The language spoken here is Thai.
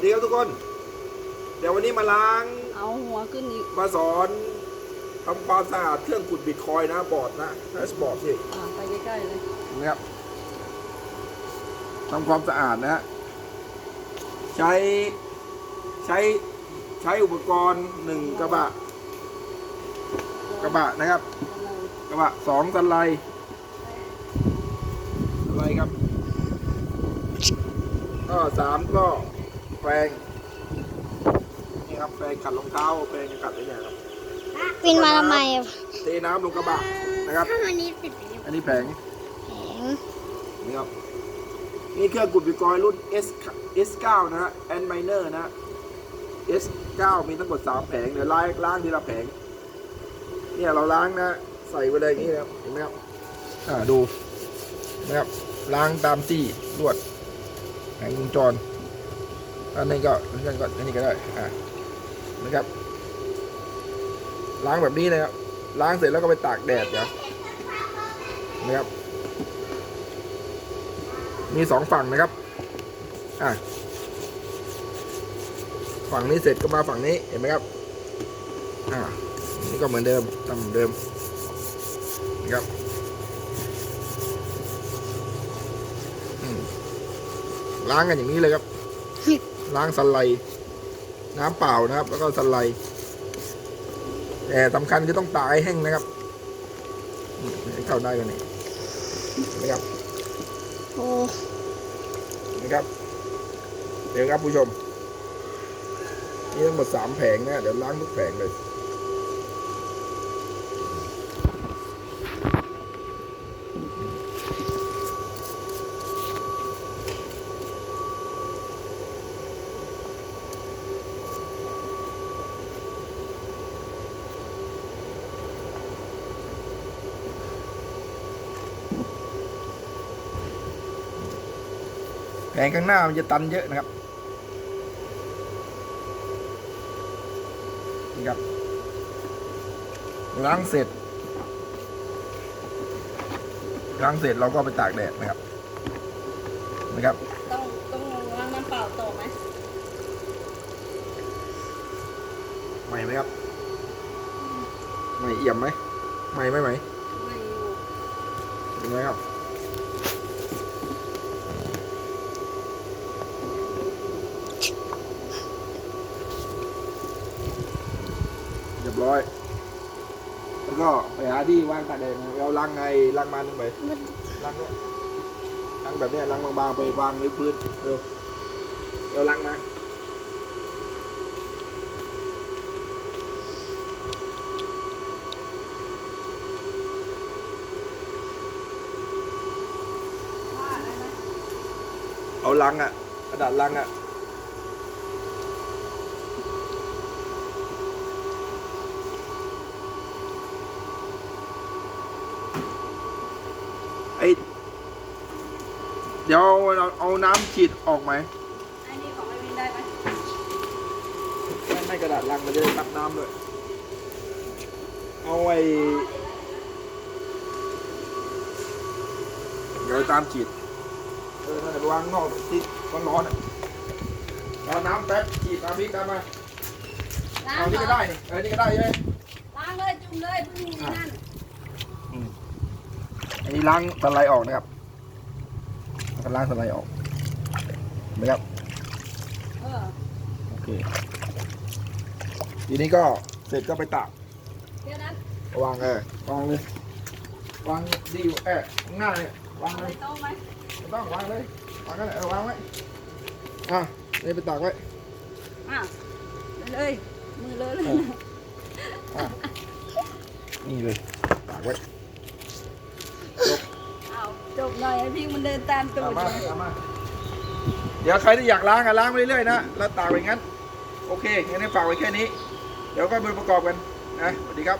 สดีครับทุกคน เดี๋ยววันนี้มาล้าง เอาหัวขึ้นอีก มาสอนทำความสะอาดเครื่องขุดบิตคอยน์นะบอร์ดนะแดชบอร์ดสิอ่าไปใกล้ๆเลย นะครับทำความสะอาดนะฮะใช้ใช้ใช้อุปกรณ์หนึ่งกระบะ กระบะนะครับ กระบะสองสันไลสันไลครับ ก็สามก็ แปรงนี่ครับแปรงขัดรองเท้าแปรงขัดอะไรเนี่ยครับวินมาทำไมอะเทน้ำลงกระบะนะครับ ถ้าวันนี้ติดแผงอันนี้แผงแผงนี่ครับนี่เครื่องกุดบิตคอยน์รุ่น S S9 นะฮะ and minor นะฮะ S9 มีทั้งหมด3แผงเดี๋ยวล้างล้างทีละแผงเนี่ยเราล้างนะ ใส่ไปเลยอย่างนี้นะครับเห็นไหมครับอ่าดูนะครับล้างตามที่ลวดแผงวงจร อันนี้ก็อันนี้ก็อันนี้ก็ได้อ่านะครับ ล้างแบบนี้เลยครับล้างเสร็จแล้วก็ไปตากแดดเดี๋ยวนะครับ มีสองฝั่งนะครับอะฝั่งนี้เสร็จก็มาฝั่งนี้เห็นไหมครับอ่านี่ก็เหมือนเดิมทำเหมือนเดิมนะครับอืมล้างกันอย่างนี้เลยครับ ล้างสไลด์น้ำเปล่านะครับ แล้วก็สไลด์แต่สำคัญคือต้องตากให้แห้งนะครับให้เข้าได้กันนี่นะครับโอ้นะครับ เดี๋ยวครับผู้ชม นี่ทั้งหมดสามแผงนะ เดี๋ยวล้างทุกแผงเลย แผงข้างหน้ามันจะตันเยอะนะครับนี่ครับล้างเสร็จล้างเสร็จเราก็ไปตากแดดนะครับนะครับ ต้องต้องล้างน้ำเปล่าต่อไหมใหม่ไหมครับใหม่เอี่ยมไหมใหม่ไหมไหมไม่อยู่เห็นไหมครับ เร้อย แล้วก็ไปหาที่วางตากแดดเอาลังไงลังมาหนึ่งไปลังเนี่ยลังแบบเนี้ยลังบางๆไปวางในพื้นเร็วเดี๋ยวลังมาว่าอะไรนะเอาลังอะกระดาษลังอะ ไอเดี๋ยวเอาเอาน้ำฉีดออกไหมไอ้นี่ของไอ้วินได้ไหมไม่ไม่กระดาษลังมันจะได้ตักน้ำด้วย เอาไว้เดี๋ยวตามฉีด เออนั่นแหละไปวางข้างนอกที่ร้อนๆอะเอาน้ำแป๊บฉีดตามพริกตามมาล้างเอาเหรนี่อก็ได้นี่เออนี่ก็ได้ใช่ไหมล้างเลยจุ่มเลยเพิ่งมีนั่น อันนี้ล้างสไลด์ออกนะครับแล้วก็ล้างสไลด์ออกเห็นะครับเออโอเคทีนี้ก็เสร็จก็ไปตากแค่นั้นวางเออวางเลยวางดีอยู่เออข้างหน้าเนี่ยวางเลไม่ยต้องไหมไม่ต้องวางเลยวางกันเลยเออวางไว้อะนี่ไปตากไว้อะไปเลยมือเลยเลยอะนี่เลยตากไว้เอา จบหน่อยไอ้พี่มันเดินตามตูตามดมาเลยตามมา เดี๋ยวใครที่อยากล้างอะล้างไปเรื่อยๆนะ แล้วตากไปงั้น โอเคงั้นให้ฝากไว้แค่นี้ เดี๋ยวก็ไปประกอบกันนะ สวัสดีครับ